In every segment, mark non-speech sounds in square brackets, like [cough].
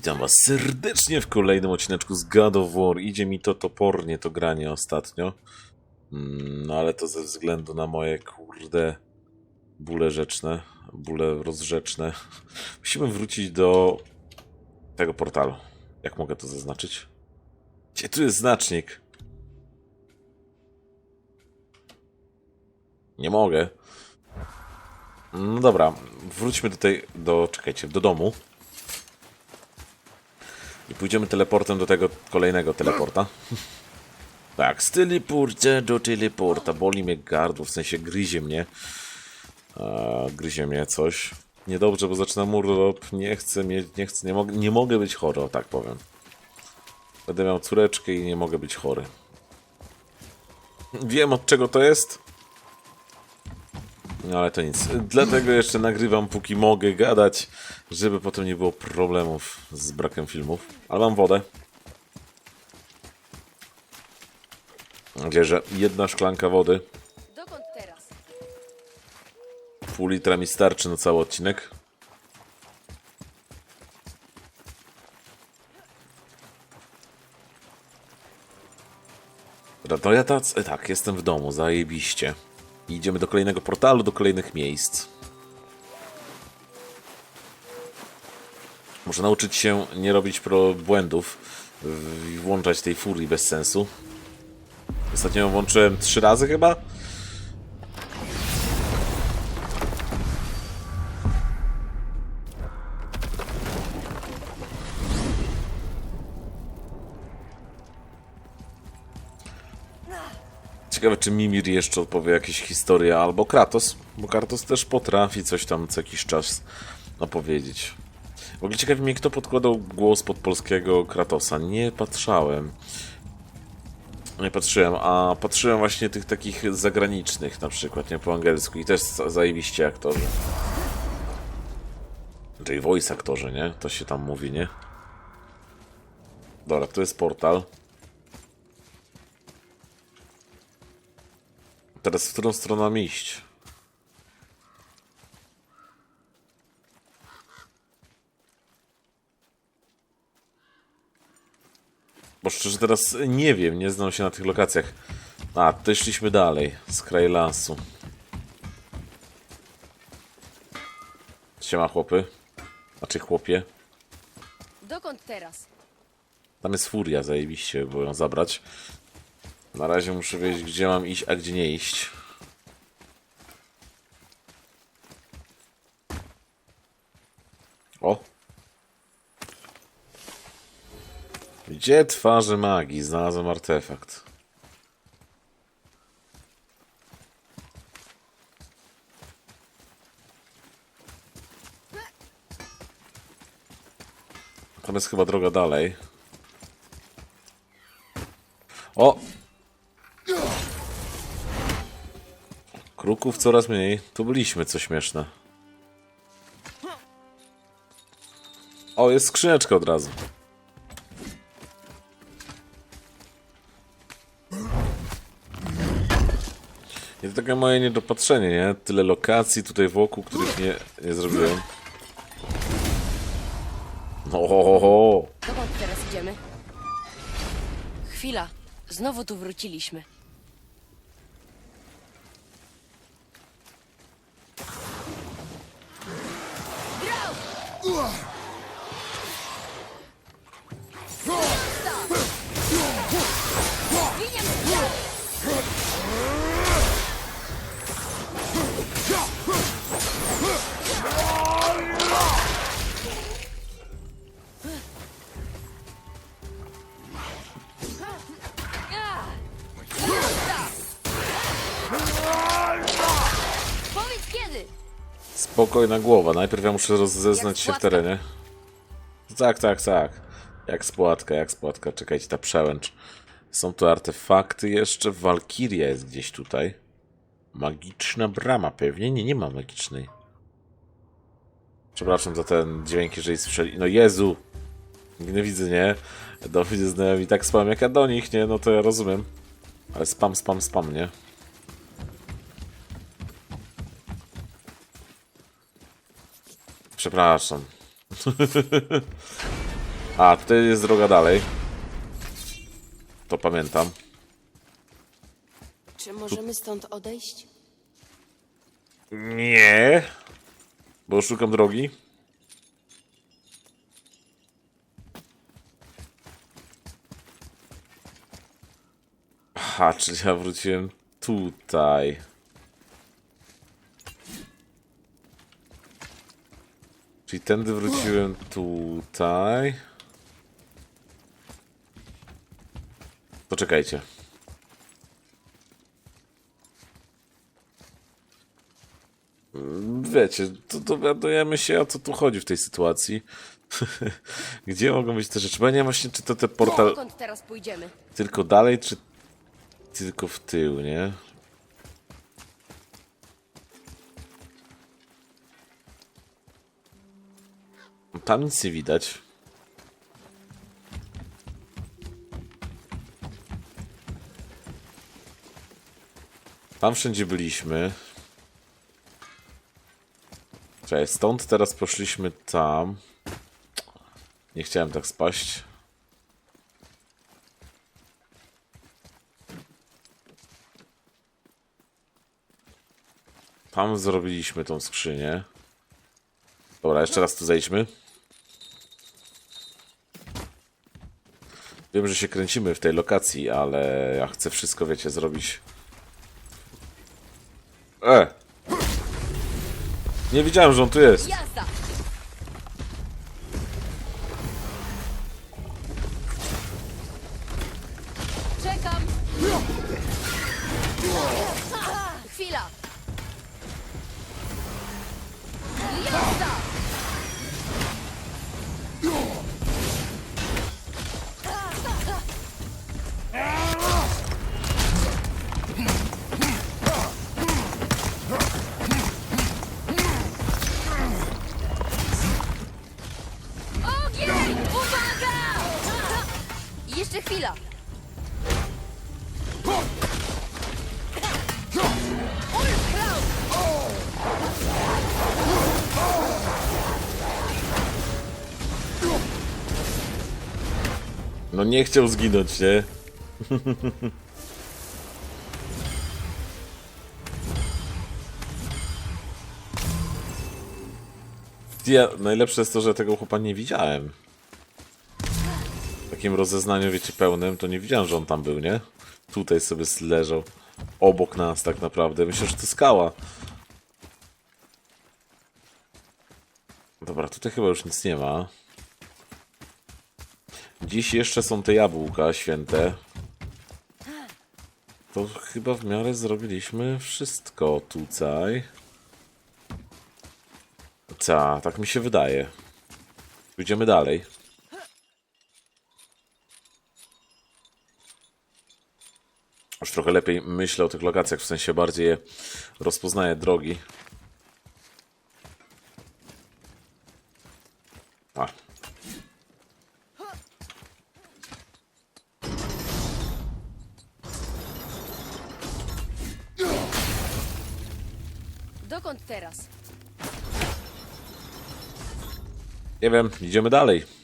Witam was serdecznie w kolejnym odcineczku z God of War. Idzie mi to topornie, to granie ostatnio. Mm, No ale to ze względu na moje, kurde, bóle rzeczne, bóle rozrzeczne. [laughs] Musimy wrócić do tego portalu. Jak mogę to zaznaczyć? Gdzie tu jest znacznik? Nie mogę. No dobra, wróćmy do tej, do, czekajcie, do domu. I pójdziemy teleportem do tego kolejnego teleporta. [laughs] tak, z teleporta do teleporta. Boli mnie gardło, w sensie gryzie mnie. Eee, gryzie mnie coś. Niedobrze, bo zaczynam urlop. Nie chcę mieć, nie chcę, nie mogę, nie mogę być chory, o tak powiem. Będę miał córeczkę i nie mogę być chory. Wiem od czego to jest. No ale to nic. Dlatego jeszcze nagrywam póki mogę gadać, żeby potem nie było problemów z brakiem filmów. Ale mam wodę. Mam nadzieję, że jedna szklanka wody, Dokąd teraz? pół litra mi starczy na cały odcinek. Dobra, to ja tac, e, tak, jestem w domu, zajebiście. I Idziemy do kolejnego portalu, do kolejnych miejsc. Muszę nauczyć się nie robić błędów i włączać tej furii bez sensu. Ostatnio włączyłem trzy razy chyba. Ciekawe, czy Mimir jeszcze odpowie jakieś historie, albo Kratos, bo Kratos też potrafi coś tam co jakiś czas opowiedzieć. W ogóle ciekawi mnie, kto podkładał głos pod polskiego Kratosa. Nie patrzałem. Nie patrzyłem, a patrzyłem właśnie tych takich zagranicznych na przykład, nie po angielsku i też za- zajebiście aktorzy. Czyli voice aktorzy, nie? To się tam mówi, nie? Dobra, to jest portal. Teraz w którą stronę mam iść? Bo szczerze teraz nie wiem, nie znam się na tych lokacjach. A, tutaj szliśmy dalej, z kraju lasu. Siema chłopy. Znaczy chłopie. Dokąd teraz? Tam jest furia, zajebiście, bo ją zabrać. Na razie muszę wiedzieć, gdzie mam iść, a gdzie nie iść. O! Gdzie twarze magii? Znalazłem artefakt. Tam jest chyba droga dalej. O! Kruków coraz mniej. Tu byliśmy, co śmieszne. O, jest skrzyneczka od razu. I to takie moje niedopatrzenie, nie? Tyle lokacji tutaj wokół, których nie, nie zrobiłem. No, ho, ho, ho. Dokąd teraz idziemy? Chwila. Znowu tu wróciliśmy. Spokojna głowa. Najpierw ja muszę rozeznać się w terenie. Tak, tak, tak. Jak spłatka, jak spłatka. Czekajcie, ta przełęcz. Są tu artefakty jeszcze. Walkiria jest gdzieś tutaj. Magiczna brama pewnie? Nie, nie ma magicznej. Przepraszam za ten dźwięk, jeżeli słyszeli. No Jezu! Nie widzę, nie? Do mnie znajomi tak spam jak ja do nich, nie? No to ja rozumiem. Ale spam, spam, spam, nie? Przepraszam. A, tutaj jest droga dalej. To pamiętam. Czy możemy stąd odejść? Nie. Bo szukam drogi. Aha, czyli ja wróciłem tutaj. Czyli tędy wróciłem tutaj. Poczekajcie. Wiecie, to dowiadujemy się o co tu chodzi w tej sytuacji. [laughs] Gdzie mogą być te rzeczy? Bo ja nie wiem właśnie, czy to te portal Dokąd teraz pójdziemy? tylko dalej, czy tylko w tył, nie? Tam nic nie widać. Tam wszędzie byliśmy. Cześć, stąd teraz poszliśmy tam. Nie chciałem tak spaść. Tam zrobiliśmy tą skrzynię. Dobra, jeszcze raz tu zejdźmy. Wiem, że się kręcimy w tej lokacji, ale ja chcę wszystko, wiecie, zrobić. E! Nie widziałem, że on tu jest. Jeszcze chwila! No nie chciał zginąć, nie? [laughs] Ja, najlepsze jest to, że tego chłopa nie widziałem. Takim rozeznaniu, wiecie, pełnym, to nie widziałem, że on tam był, nie? Tutaj sobie leżał. Obok nas tak naprawdę. Myślę, że to skała. Dobra, tutaj chyba już nic nie ma. Dziś jeszcze są te jabłka święte. To chyba w miarę zrobiliśmy wszystko tutaj. Ta, tak mi się wydaje. Pójdziemy dalej. Już trochę lepiej myślę o tych lokacjach, w sensie bardziej je rozpoznaję drogi. A, Dokąd teraz? Nie wiem, idziemy dalej.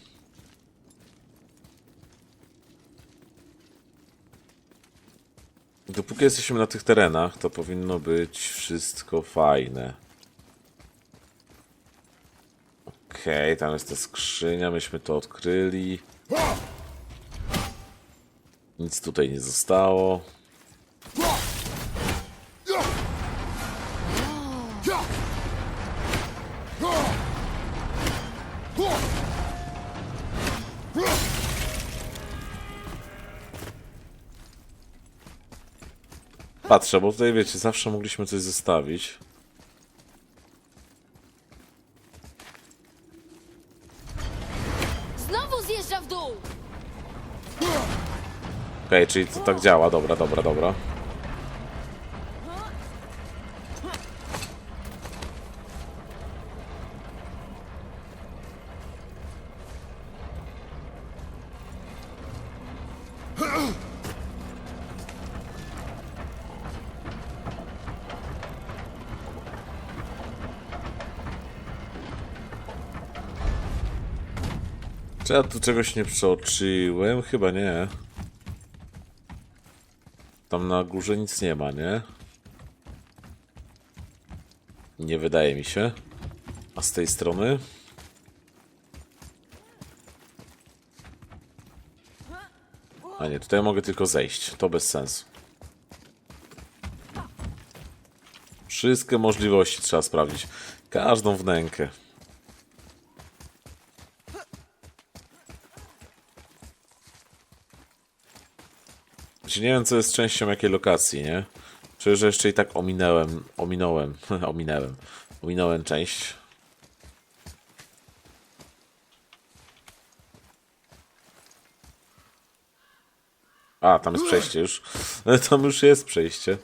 Dopóki jesteśmy na tych terenach, to powinno być wszystko fajne. Okej, tam jest ta skrzynia, myśmy to odkryli. Nic tutaj nie zostało. Patrzę, bo tutaj wiecie, zawsze mogliśmy coś zostawić. Znowu zjeżdża w dół! Okej, czyli to tak działa, dobra, dobra, dobra. Czy ja tu czegoś nie przeoczyłem? Chyba nie. Tam na górze nic nie ma, nie? Nie wydaje mi się. A z tej strony? A nie, tutaj mogę tylko zejść. To bez sensu. Wszystkie możliwości trzeba sprawdzić. Każdą wnękę. Znaczy, nie wiem, co jest częścią jakiej lokacji, nie? Czuję, że jeszcze i tak ominąłem, [laughs] ominąłem, ominąłem, ominąłem część. A, tam jest przejście już. [laughs] Tam już jest przejście.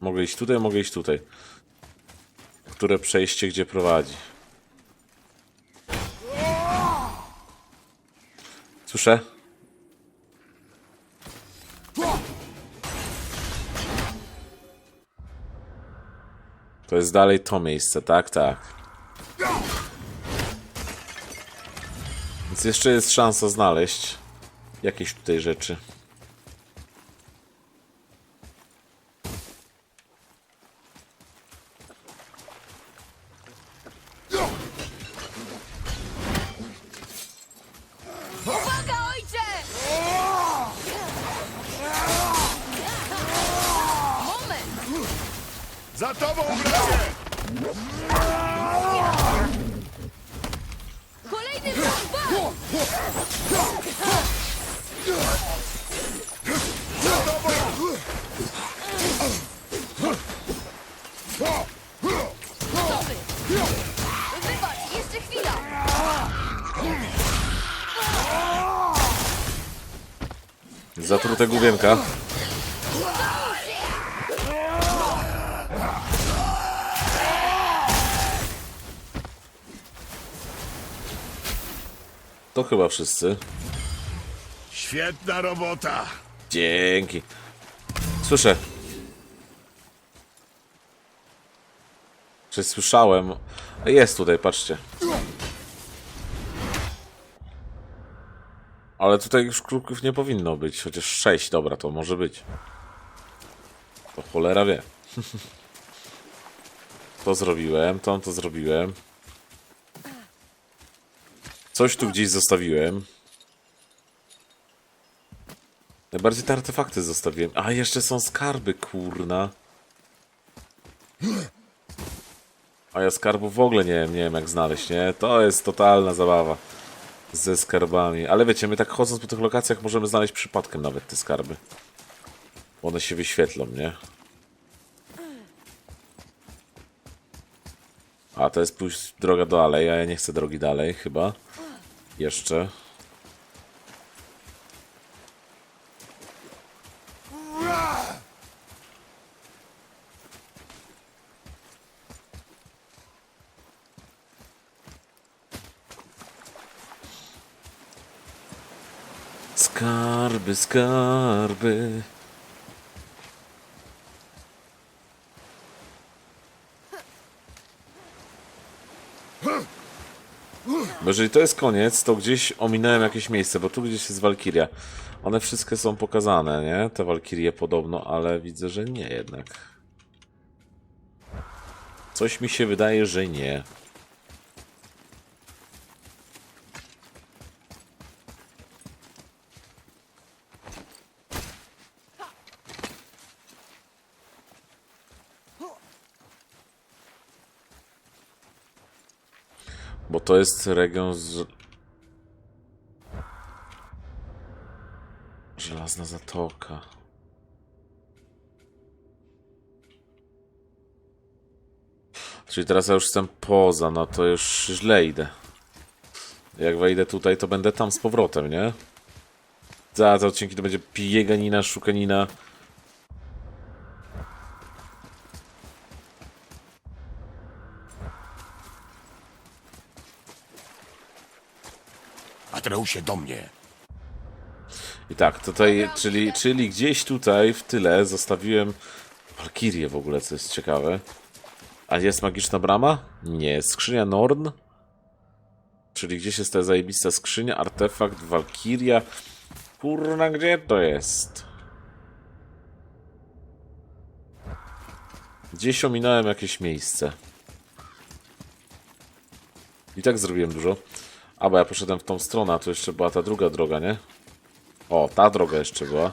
Mogę iść tutaj, mogę iść tutaj. Które przejście gdzie prowadzi? Słyszę? To jest dalej to miejsce, tak, tak. Więc jeszcze jest szansa znaleźć jakieś tutaj rzeczy. Zatrute główienka. To chyba wszyscy. Świetna robota! Dzięki. Słyszę. Czy słyszałem? Jest tutaj, patrzcie. Ale tutaj już kruków nie powinno być, chociaż sześć, dobra, to może być. To cholera wie. [laughs] To zrobiłem, to to zrobiłem. Coś tu gdzieś zostawiłem. Najbardziej te artefakty zostawiłem. A, jeszcze są skarby, kurna. A ja skarbów w ogóle nie nie wiem jak znaleźć, nie? To jest totalna zabawa. Ze skarbami. Ale wiecie, my tak chodząc po tych lokacjach możemy znaleźć przypadkiem nawet te skarby. One się wyświetlą, nie? A, to jest pójść droga dalej, a ja nie chcę drogi dalej, chyba. Jeszcze. Skarby, skarby. Bo jeżeli to jest koniec, to gdzieś ominąłem jakieś miejsce, bo tu gdzieś jest Walkiria. One wszystkie są pokazane, nie? Te Walkirie podobno, ale widzę, że nie jednak. Coś mi się wydaje, że nie. To jest region z... Żelazna Zatoka. Czyli teraz ja już jestem poza, no to już źle idę. Jak wejdę tutaj, to będę tam z powrotem, nie? Za te odcinki to będzie bieganina, szukanina. Atreusie, do mnie! I tak, tutaj, czyli, czyli gdzieś tutaj w tyle zostawiłem Walkirię w ogóle, co jest ciekawe. A jest magiczna brama? Nie. Skrzynia Norn? Czyli gdzieś jest ta zajebista skrzynia, artefakt, Walkiria. Kurna, gdzie to jest? Gdzieś ominąłem jakieś miejsce. I tak zrobiłem dużo. A, bo ja poszedłem w tą stronę, a tu jeszcze była ta druga droga, nie? O, ta droga jeszcze była.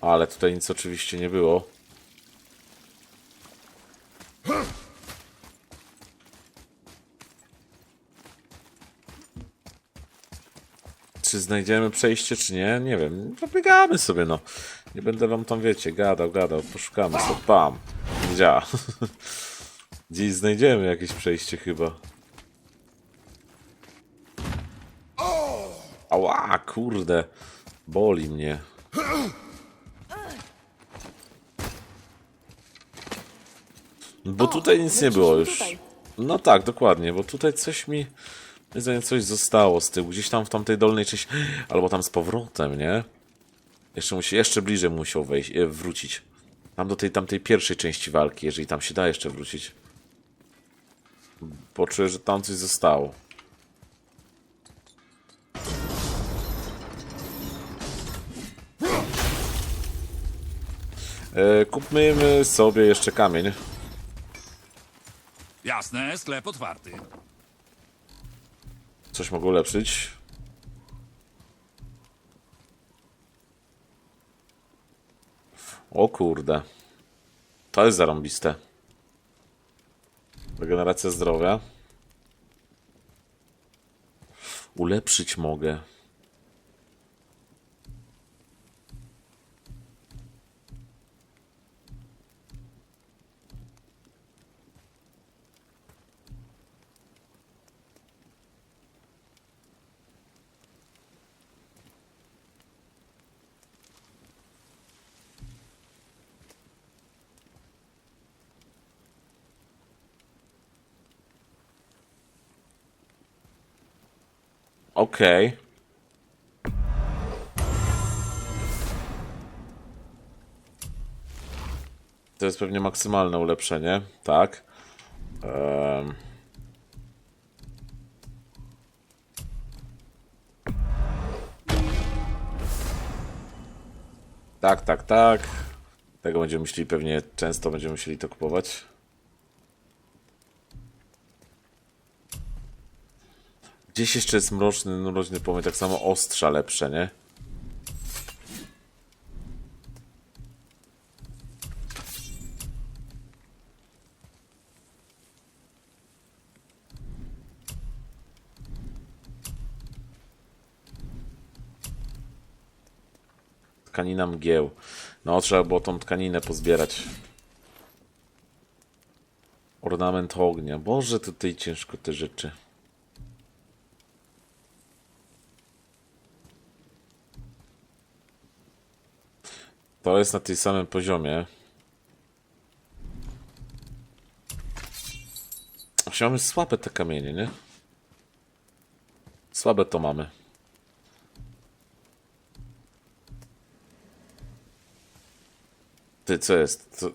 Ale tutaj nic oczywiście nie było. Czy znajdziemy przejście, czy nie? Nie wiem. Pobiegamy sobie, no. Nie będę wam tam, wiecie, gadał, gadał. Poszukamy sobie. Bam. Działa. [laughs] Gdzieś znajdziemy jakieś przejście chyba. Ała, kurde. Boli mnie. Bo tutaj nic nie było już. No tak, dokładnie, bo tutaj coś mi... zdaniem coś zostało z tyłu. Gdzieś tam w tamtej dolnej części... [gasps] Albo tam z powrotem, nie? Jeszcze musi, jeszcze bliżej musiał wejść, e, wrócić. Tam do tej tamtej pierwszej części walki, jeżeli tam się da jeszcze wrócić. Poczuję, że tam coś zostało. E, kupmy sobie jeszcze kamień. Jasne, sklep otwarty. Coś mogę ulepszyć. O kurde. To jest zarąbiste. Regeneracja zdrowia. Ulepszyć mogę. Okej. To jest pewnie maksymalne ulepszenie, tak. Em. Tak, tak, tak. Tego będziemy musieli pewnie często będziemy musieli to kupować. Gdzieś jeszcze jest mroczny, mroczny pomysł, tak samo ostrza lepsze, nie? Tkanina mgieł. No, trzeba było tą tkaninę pozbierać. Ornament ognia. Boże, tutaj ciężko te rzeczy. To jest na tej samym poziomie. Właśnie mamy słabe te kamienie, nie? Słabe to mamy. Ty, co jest? Co...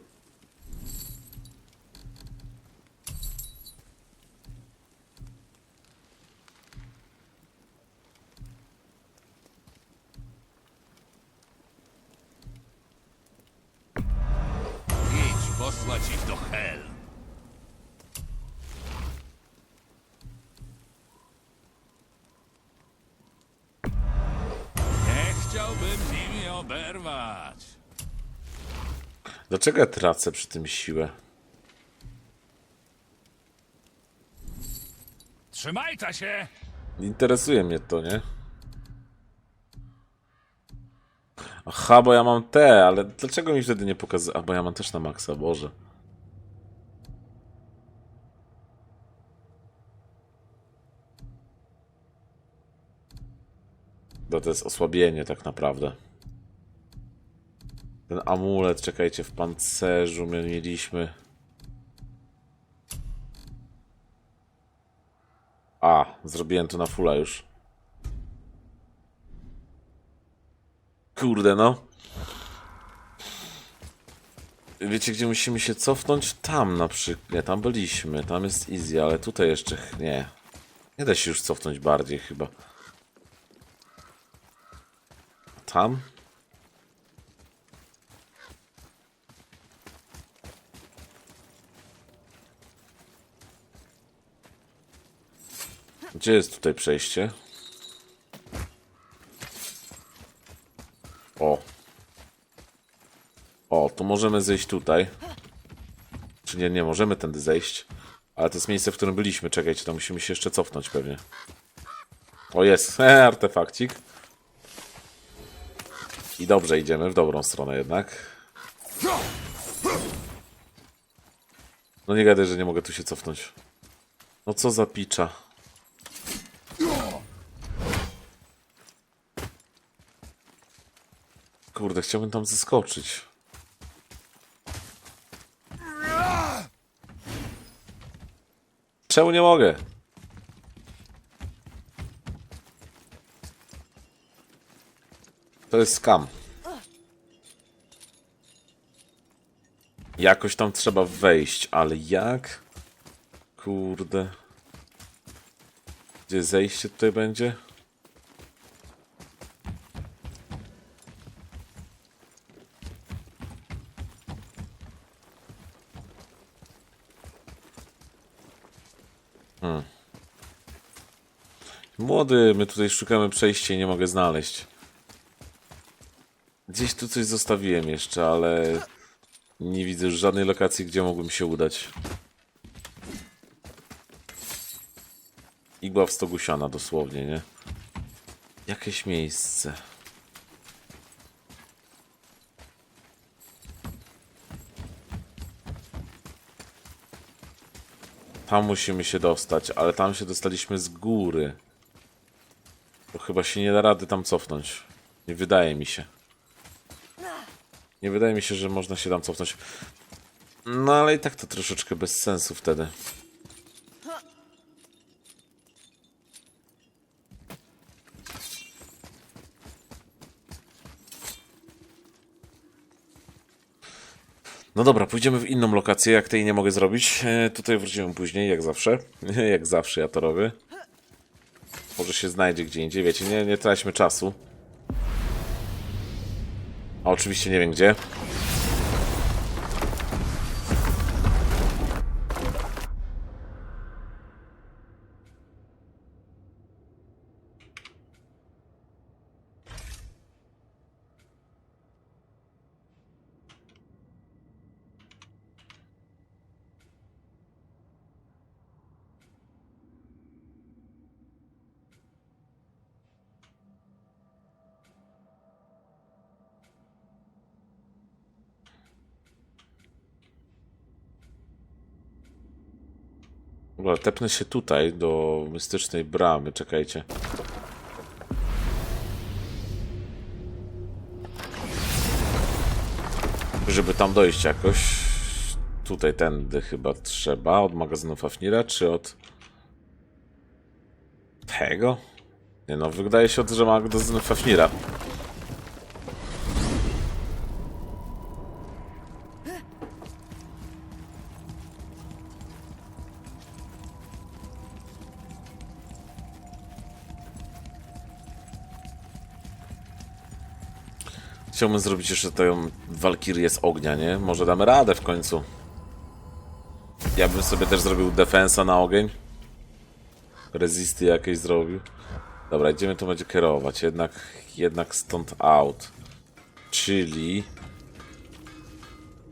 Dlaczego ja tracę przy tym siłę? Trzymajcie się! Interesuje mnie to, nie? Aha, bo ja mam te, ale dlaczego mi wtedy nie pokazuje? A, bo ja mam też na maksa, Boże. No to jest osłabienie tak naprawdę. Ten amulet, czekajcie, w pancerzu my mieliśmy... A, zrobiłem to na fulla już. Kurde, no. Wiecie, gdzie musimy się cofnąć? Tam na przykład. Nie, tam byliśmy. Tam jest easy, ale tutaj jeszcze nie. Nie da się już cofnąć bardziej chyba. Tam? Gdzie jest tutaj przejście? O. O, to możemy zejść tutaj. Czy nie, nie możemy tędy zejść. Ale to jest miejsce, w którym byliśmy. Czekajcie, to musimy się jeszcze cofnąć pewnie. O, jest. [laughs] E, artefakcik. I dobrze, idziemy w dobrą stronę jednak. No nie gadaj, że nie mogę tu się cofnąć. No co za picza. Kurde, chciałbym tam zeskoczyć. Czemu nie mogę? To jest skam. Jakoś tam trzeba wejść, ale jak? Kurde. Gdzie zejście tutaj będzie? Młody, my tutaj szukamy przejścia i nie mogę znaleźć. Gdzieś tu coś zostawiłem jeszcze, ale nie widzę już żadnej lokacji, gdzie mógłbym się udać. Igła w stogu siana, dosłownie, nie? Jakieś miejsce. Tam musimy się dostać, ale tam się dostaliśmy z góry. To chyba się nie da rady tam cofnąć. Nie wydaje mi się. Nie wydaje mi się, że można się tam cofnąć. No ale i tak to troszeczkę bez sensu wtedy. No dobra, pójdziemy w inną lokację, jak tej nie mogę zrobić. E, tutaj wrócimy później, jak zawsze. [laughs] jak zawsze ja to robię. Może się znajdzie gdzie indziej, wiecie, nie, nie traćmy czasu. A oczywiście nie wiem gdzie. Dobra, tepnę się tutaj do mistycznej bramy, czekajcie. Żeby tam dojść jakoś. Tutaj tędy chyba trzeba. Od magazynu Fafnira, czy od tego? Nie no, wydaje się, że magazyn Fafnira. Chciałbym zrobić jeszcze tę walkirię z ognia, nie? Może damy radę w końcu. Ja bym sobie też zrobił defensa na ogień. Resisty jakieś zrobił. Dobra, idziemy to będzie kierować. Jednak, jednak stąd out. Czyli...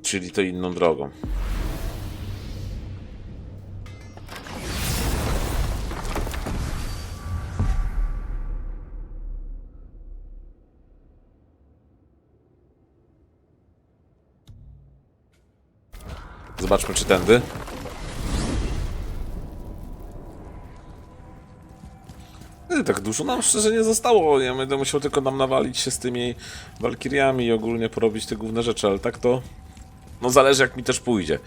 Czyli to inną drogą. Zobaczmy, czy tędy. Nie, tak dużo nam szczerze nie zostało. Ja będę musiał tylko nam nawalić się z tymi walkiriami i ogólnie porobić te główne rzeczy, ale tak to. No zależy jak mi też pójdzie.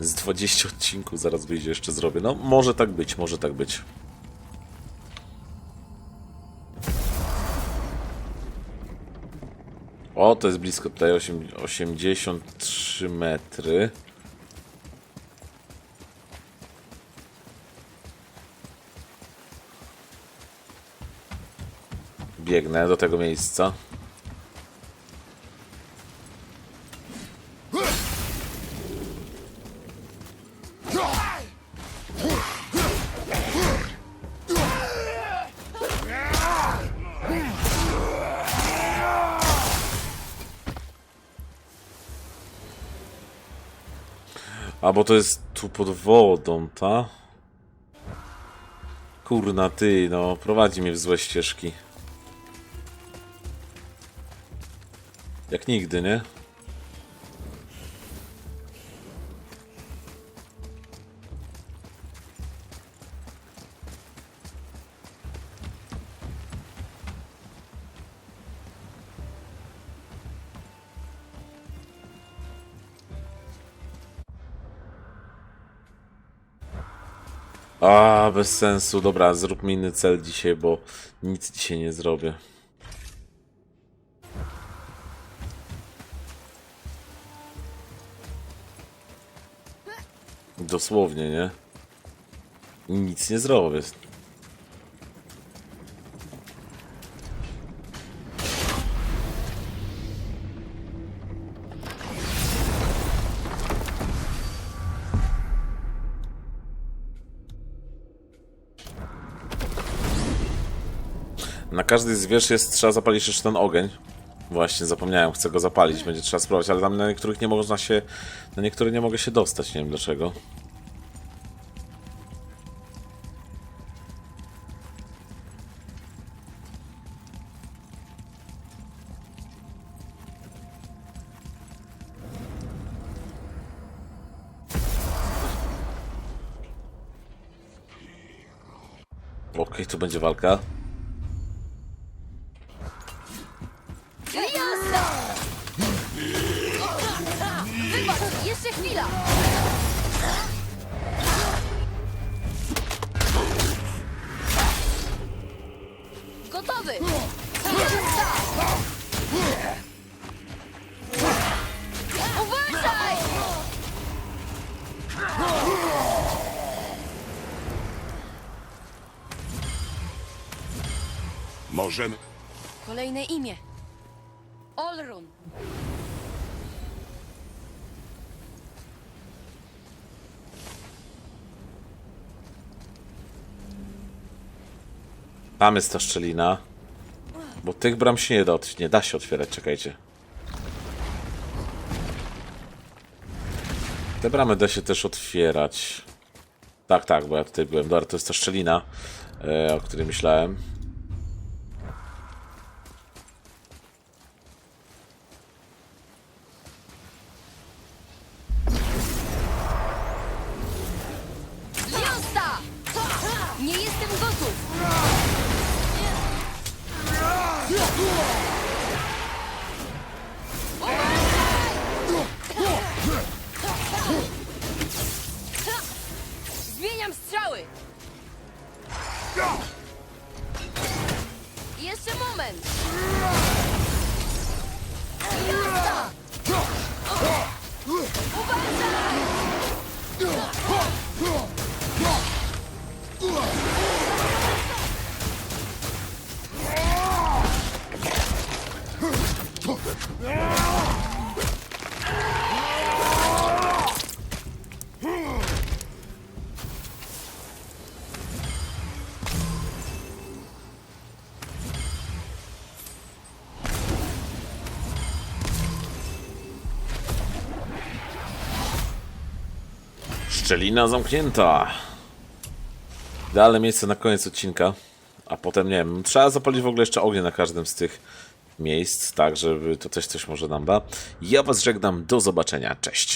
Z 20 odcinków zaraz wyjdzie jeszcze zrobię. No może tak być, może tak być. O, to jest blisko tutaj, osiem- 83 metry. Biegnę do tego miejsca. A bo to jest tu pod wodą, ta? Kurna ty, no prowadzi mnie w złe ścieżki. Jak nigdy, nie? A, bez sensu. Dobra, zróbmy inny cel dzisiaj, bo nic dzisiaj nie zrobię. Dosłownie, nie? Nic nie zrobię. Na każdej z wież jest, trzeba zapalić jeszcze ten ogień. Właśnie, zapomniałem, chcę go zapalić, będzie trzeba spróbować, ale tam na niektórych nie można się, na niektóre nie mogę się dostać, nie wiem dlaczego. Okej, tu będzie walka. Możemy... Kolejne imię. Olrun. Tam jest ta szczelina. Bo tych bram się nie da, nie da się otwierać, czekajcie. Te bramy da się też otwierać. Tak, tak, bo ja tutaj byłem. Dobra, to jest ta szczelina, e, o której myślałem. собой. Есть момент. Ясно! Уважай! Szczelina zamknięta. Idealne miejsce na koniec odcinka. A potem, nie wiem, trzeba zapalić w ogóle jeszcze ognie na każdym z tych miejsc, tak żeby to też coś może nam da. Ja was żegnam, do zobaczenia, cześć.